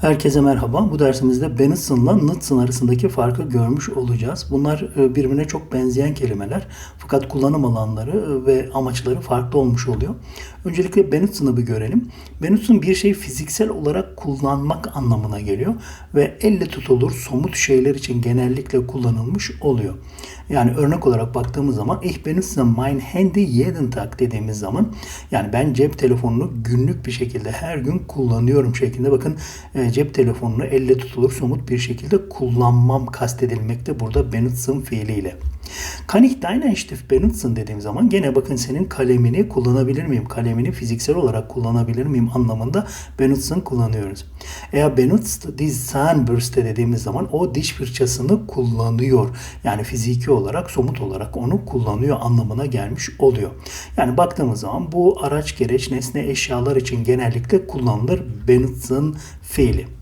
Herkese merhaba. Bu dersimizde Benetson'la Knudsen arasındaki farkı görmüş olacağız. Bunlar e, birbirine çok benzeyen kelimeler fakat kullanım alanları e, ve amaçları farklı olmuş oluyor. Öncelikle Benetson'ı bir görelim. Benetson bir şeyi fiziksel olarak kullanmak anlamına geliyor ve elle tutulur somut şeyler için genellikle kullanılmış oluyor. Yani örnek olarak baktığımız zaman ich benutze mein Handy jeden Tag dediğimiz zaman yani ben cep telefonunu günlük bir şekilde her gün kullanıyorum şeklinde bakın e, cep telefonunu elle tutulur somut bir şekilde kullanmam kastedilmekte burada benutzen fiiliyle. Kann ich deinen Stift benutzen dediğim zaman gene bakın senin kalemini kullanabilir miyim? Kalemini fiziksel olarak kullanabilir miyim anlamında benutzen kullanıyoruz. Eğer benutzt die Zahnbürste dediğimiz zaman o diş fırçasını kullanıyor. Yani fiziki olarak somut olarak onu kullanıyor anlamına gelmiş oluyor. Yani baktığımız zaman bu araç gereç nesne eşyalar için genellikle kullanılır benutzen fiili.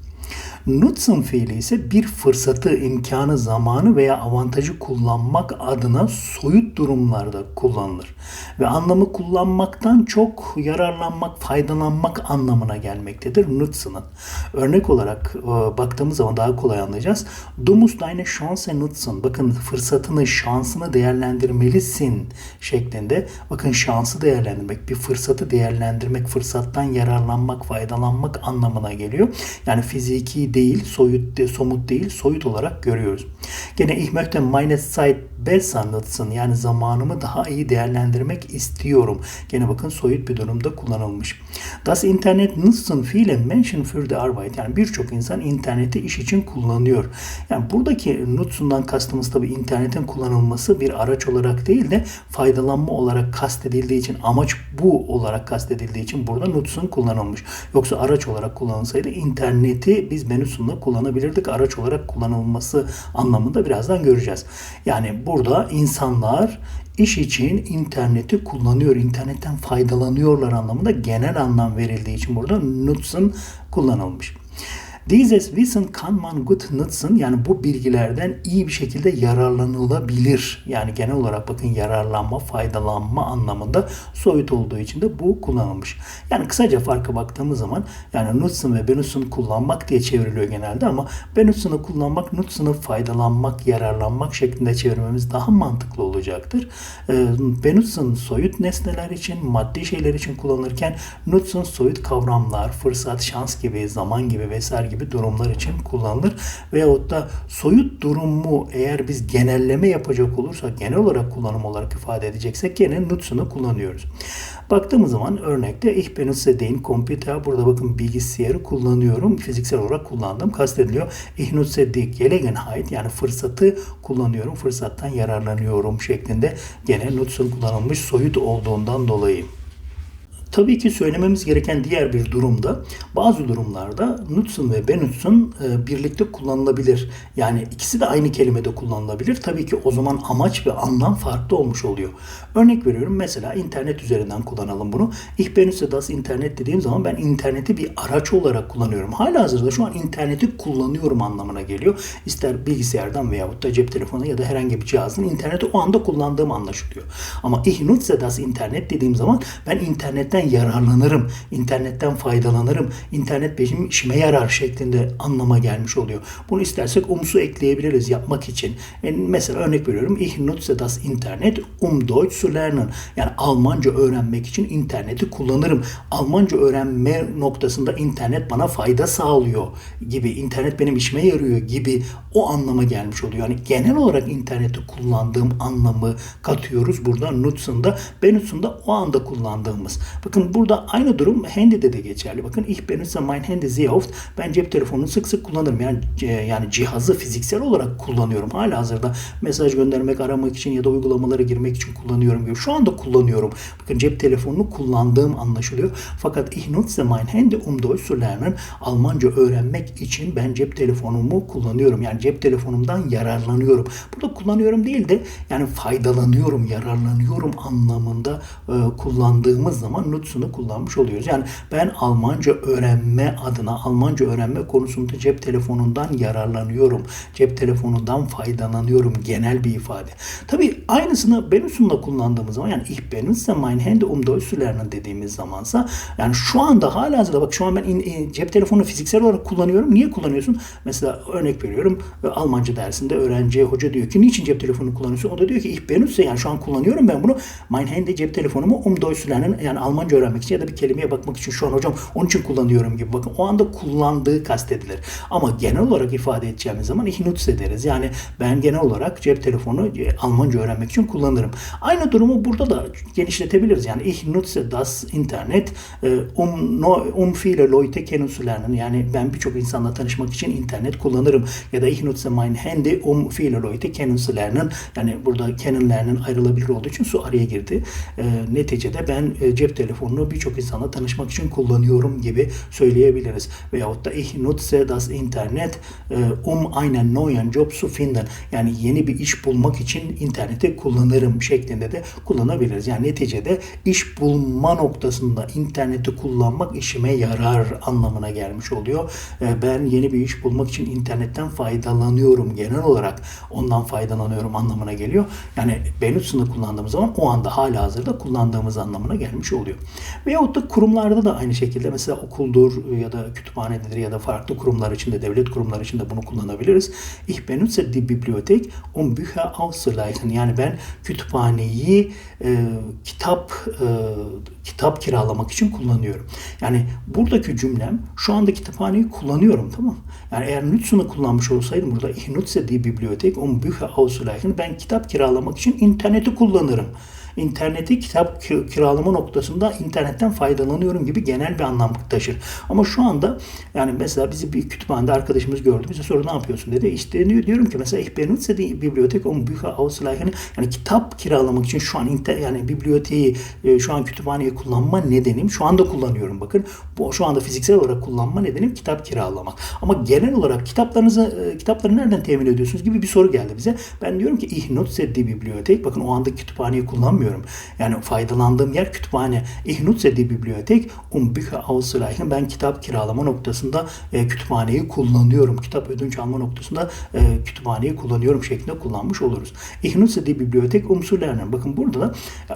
Nutzen fiili ise bir fırsatı, imkanı, zamanı veya avantajı kullanmak adına soyut durumlarda kullanılır. Ve anlamı kullanmaktan çok yararlanmak, faydalanmak anlamına gelmektedir Nutzen'ın. Örnek olarak e, baktığımız zaman daha kolay anlayacağız. Du musst deine Chance nutzen. Bakın fırsatını, şansını değerlendirmelisin şeklinde. Bakın şansı değerlendirmek, bir fırsatı değerlendirmek, fırsattan yararlanmak, faydalanmak anlamına geliyor. Yani fiziki değil, soyut de, somut değil, soyut olarak görüyoruz. Gene ich möchte meine Zeit besser nutzen. Yani zamanımı daha iyi değerlendirmek istiyorum. Gene bakın soyut bir durumda kullanılmış. Das Internet nutzen viele Menschen für die Arbeit. Yani birçok insan interneti iş için kullanıyor. Yani buradaki nutzen'dan kastımız tabii internetin kullanılması bir araç olarak değil de faydalanma olarak kastedildiği için amaç bu olarak kastedildiği için burada nutzen kullanılmış. Yoksa araç olarak kullanılsaydı interneti biz menüsünde kullanabilirdik. Araç olarak kullanılması anlamında birazdan göreceğiz. Yani burada insanlar iş için interneti kullanıyor, internetten faydalanıyorlar anlamında genel anlam verildiği için burada nutzen kullanılmış. Dieses Wissen kann man gut nutzen. Yani bu bilgilerden iyi bir şekilde yararlanılabilir. Yani genel olarak bakın yararlanma, faydalanma anlamında soyut olduğu için de bu kullanılmış. Yani kısaca farka baktığımız zaman yani nutzen ve benutzen kullanmak diye çevriliyor genelde ama benutzen'ı kullanmak, nutzen'ı faydalanmak, yararlanmak şeklinde çevirmemiz daha mantıklı olacaktır. Ee, benutzen soyut nesneler için, maddi şeyler için kullanılırken nutzen soyut kavramlar, fırsat, şans gibi, zaman gibi vesaire gibi gibi durumlar için kullanılır. Veyahut da soyut durumu eğer biz genelleme yapacak olursak, genel olarak kullanım olarak ifade edeceksek gene nutzen'ı kullanıyoruz. Baktığımız zaman örnekte ich benutze den Computer. Burada bakın bilgisayarı kullanıyorum. Fiziksel olarak kullandım. Kastediliyor. Ich nutze die Gelegenheit yani fırsatı kullanıyorum. Fırsattan yararlanıyorum şeklinde gene nutzen kullanılmış soyut olduğundan dolayı. Tabii ki söylememiz gereken diğer bir durumda bazı durumlarda nutzen ve benutzen e, birlikte kullanılabilir. Yani ikisi de aynı kelimede kullanılabilir. Tabii ki o zaman amaç ve anlam farklı olmuş oluyor. Örnek veriyorum mesela internet üzerinden kullanalım bunu. Ich benutze das internet dediğim zaman ben interneti bir araç olarak kullanıyorum. Hala hazırda şu an interneti kullanıyorum anlamına geliyor. İster bilgisayardan veyahut da cep telefonu ya da herhangi bir cihazın interneti o anda kullandığım anlaşılıyor. Ama ich nutze das internet dediğim zaman ben internetten yararlanırım, internetten faydalanırım, internet benim işime yarar şeklinde anlama gelmiş oluyor. Bunu istersek umsu ekleyebiliriz yapmak için. Yani mesela örnek veriyorum. Ich nutze das Internet um Deutsch zu lernen. Yani Almanca öğrenmek için interneti kullanırım. Almanca öğrenme noktasında internet bana fayda sağlıyor gibi, internet benim işime yarıyor gibi o anlama gelmiş oluyor. Yani genel olarak interneti kullandığım anlamı katıyoruz burada nutzen'da. Benutzen'da o anda kullandığımız. Bakın burada aynı durum handy'de de geçerli. Bakın ich benutze mein Handy sehr oft. Ben cep telefonunu sık sık kullanırım. Yani yani cihazı fiziksel olarak kullanıyorum. Hala hazırda mesaj göndermek, aramak için ya da uygulamalara girmek için kullanıyorum gibi. Şu anda kullanıyorum. Bakın cep telefonunu kullandığım anlaşılıyor. Fakat ich nutze mein Handy um Deutsch zu lernen. Almanca öğrenmek için ben cep telefonumu kullanıyorum. Yani cep telefonumdan yararlanıyorum. Burada kullanıyorum değil de yani faydalanıyorum, yararlanıyorum anlamında e, kullandığımız zaman nutzen'ı kullanmış oluyoruz. Yani ben Almanca öğrenme adına Almanca öğrenme konusunda cep telefonundan yararlanıyorum. Cep telefonundan faydalanıyorum genel bir ifade. Tabii aynısını benutzen'la kullandığımız zaman yani ich benutze mein Handy um Deutsch dediğimiz zamansa yani şu anda hala hazırda bak şu an ben in, in, cep telefonu fiziksel olarak kullanıyorum. Niye kullanıyorsun? Mesela örnek veriyorum Almanca dersinde öğrenciye hoca diyor ki niçin cep telefonu kullanıyorsun? O da diyor ki ich benutze yani şu an kullanıyorum ben bunu. Mein Handy cep telefonumu um Deutsch yani Almanca öğrenmek için ya da bir kelimeye bakmak için şu an hocam onun için kullanıyorum gibi bakın o anda kullandığı kastedilir. Ama genel olarak ifade edeceğimiz zaman ich nutze deriz. Yani ben genel olarak cep telefonu e, Almanca öğrenmek için kullanırım. Aynı durumu burada da genişletebiliriz. Yani ich nutze das Internet e, um, um viele Leute kennenzulernen. Yani ben birçok insanla tanışmak için internet kullanırım. Ya da ich nutze mein Handy um viele Leute kennenzulernen. Yani burada kennenlernen ayrılabilir olduğu için su araya girdi. E, neticede ben e, cep telefonunu birçok insanla tanışmak için kullanıyorum gibi söyleyebiliriz. Veyahut da ich nutze das Internet um einen neuen Job zu finden. Yani yeni bir iş bulmak için interneti kullanırım şeklinde de kullanabiliriz. Yani neticede iş bulma noktasında interneti kullanmak işime yarar anlamına gelmiş oluyor. Ben yeni bir iş bulmak için internetten faydalanıyorum genel olarak ondan faydalanıyorum anlamına geliyor. Yani Benutzen'ı kullandığımız zaman o anda hala hazırda kullandığımız anlamına gelmiş oluyor. Veyahut da kurumlarda da aynı şekilde mesela okuldur ya da kütüphanedir ya da farklı kurumlar içinde, devlet kurumları içinde bunu kullanabiliriz. Ich benutze die Bibliothek um Bücher auszuleihen. Yani ben kütüphaneyi e, kitap e, kitap kiralamak için kullanıyorum. Yani buradaki cümlem şu anda kütüphaneyi kullanıyorum tamam Yani eğer Nutzen'ı kullanmış olsaydım burada ich nutze die Bibliothek um Bücher auszuleihen ben kitap kiralamak için interneti kullanırım interneti kitap kiralama noktasında internetten faydalanıyorum gibi genel bir anlam taşır. Ama şu anda yani mesela bizi bir kütüphanede arkadaşımız gördü. Bize soru ne yapıyorsun dedi. İşte diyorum ki mesela ich benutze die Bibliothek um Bücher ausleihen. Yani kitap kiralamak için şu an inter, yani biblioteği e, şu an kütüphaneyi kullanma nedenim şu anda kullanıyorum bakın. Bu şu anda fiziksel olarak kullanma nedenim kitap kiralamak. Ama genel olarak kitaplarınızı e, kitapları nereden temin ediyorsunuz gibi bir soru geldi bize. Ben diyorum ki ich nutze die. Bakın o anda kütüphaneyi kullanmıyorum kullanıyorum. Yani faydalandığım yer kütüphane. Ich nutze die Bibliothek um Bücher auszuleihen. Ben kitap kiralama noktasında e, kütüphaneyi kullanıyorum. Kitap ödünç alma noktasında e, kütüphaneyi kullanıyorum şeklinde kullanmış oluruz. Ich nutze die um zu lernen. Bakın burada da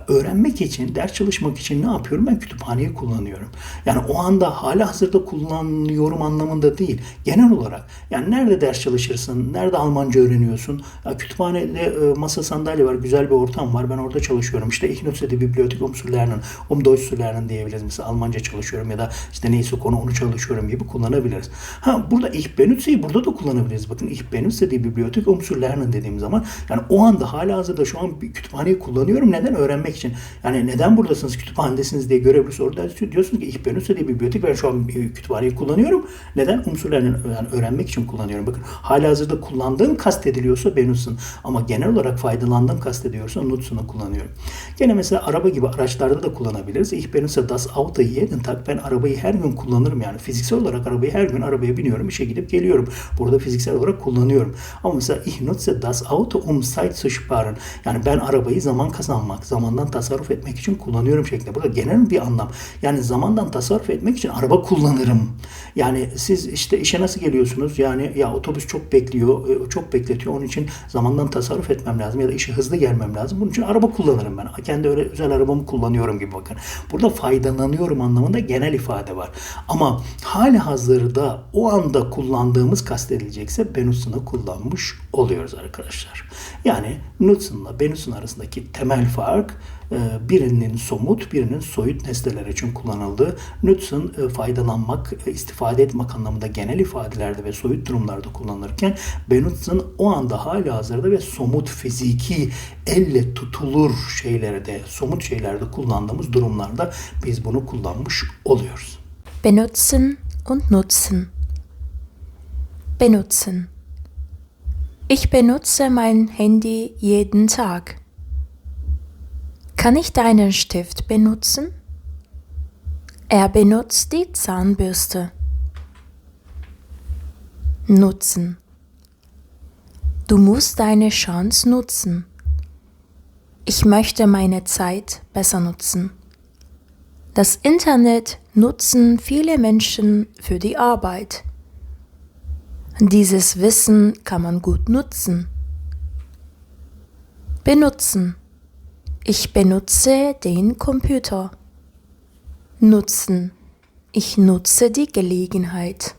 öğrenmek için, ders çalışmak için ne yapıyorum? Ben kütüphaneyi kullanıyorum. Yani o anda hala hazırda kullanıyorum anlamında değil. Genel olarak. Yani nerede ders çalışırsın? Nerede Almanca öğreniyorsun? Ya, kütüphanede e, masa sandalye var. Güzel bir ortam var. Ben orada çalışıyorum çalışıyorum. İşte ich nutze die Bibliothek um zu lernen, um Deutsch zu lernen diyebiliriz. Mesela Almanca çalışıyorum ya da işte neyse konu onu çalışıyorum gibi kullanabiliriz. Ha burada ich benutze'yi burada da kullanabiliriz. Bakın ich benutze die Bibliothek um zu lernen dediğim zaman yani o anda hala hazırda şu an bir kütüphaneyi kullanıyorum. Neden? Öğrenmek için. Yani neden buradasınız kütüphanedesiniz diye görevli soruda diyorsunuz ki ich benutze die Bibliothek ben şu an kütüphaneyi kullanıyorum. Neden? Um zu lernen yani öğrenmek için kullanıyorum. Bakın hala hazırda kullandığım kastediliyorsa benutzen ama genel olarak faydalandığım kastediyorsa nutzen'ı kullanıyorum. Gene mesela araba gibi araçlarda da kullanabiliriz. Ich benutze das Auto jeden Tag. Ben arabayı her gün kullanırım yani. Fiziksel olarak arabayı her gün arabaya biniyorum. işe gidip geliyorum. Burada fiziksel olarak kullanıyorum. Ama mesela ich nutze das Auto um Zeit zu sparen. Yani ben arabayı zaman kazanmak, zamandan tasarruf etmek için kullanıyorum şeklinde. Burada genel bir anlam. Yani zamandan tasarruf etmek için araba kullanırım. Yani siz işte işe nasıl geliyorsunuz? Yani ya otobüs çok bekliyor, e, çok bekletiyor. Onun için zamandan tasarruf etmem lazım ya da işe hızlı gelmem lazım. Bunun için araba kullanırım ben. Kendi öyle özel arabamı kullanıyorum gibi bakın. Burada faydalanıyorum anlamında genel ifade var. Ama hali hazırda o anda kullandığımız kastedilecekse Benutzen'ı kullanmış oluyoruz arkadaşlar. Yani Knudsen'la Benutsen arasındaki temel fark birinin somut, birinin soyut nesneler için kullanıldığı Knudsen e, faydalanmak, e, istifade etmek anlamında genel ifadelerde ve soyut durumlarda kullanılırken Benutsen o anda hala hazırda ve somut, fiziki, elle tutulur şeylerde, somut şeylerde kullandığımız durumlarda biz bunu kullanmış oluyoruz. Benutzen und nutzen. Benutzen. Ich benutze mein Handy jeden Tag. Kann ich deinen Stift benutzen? Er benutzt die Zahnbürste. Nutzen. Du musst deine Chance nutzen. Ich möchte meine Zeit besser nutzen. Das Internet nutzen viele Menschen für die Arbeit. Dieses Wissen kann man gut nutzen. Benutzen. Ich benutze den Computer. Nutzen. Ich nutze die Gelegenheit.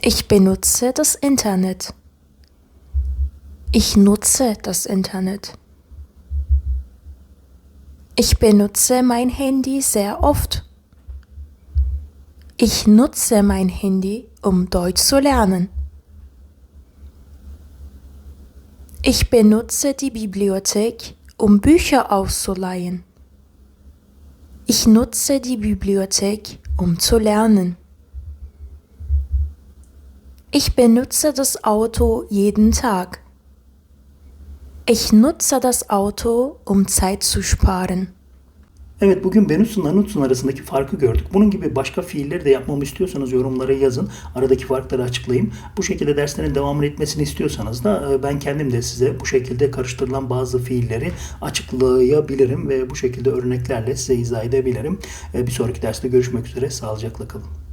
Ich benutze das Internet. Ich nutze das Internet. Ich benutze mein Handy sehr oft. Ich nutze mein Handy, um Deutsch zu lernen. Ich benutze die Bibliothek, um Bücher auszuleihen. Ich nutze die Bibliothek, um zu lernen. Ich benutze das Auto jeden Tag. Ich nutze das Auto, um Zeit zu sparen. Evet bugün Benutsun'la Nutsun arasındaki farkı gördük. Bunun gibi başka fiilleri de yapmamı istiyorsanız yorumlara yazın. Aradaki farkları açıklayayım. Bu şekilde derslerin devamını etmesini istiyorsanız da e, ben kendim de size bu şekilde karıştırılan bazı fiilleri açıklayabilirim ve bu şekilde örneklerle size izah edebilirim. E, Bir sonraki derste görüşmek üzere. Sağlıcakla kalın.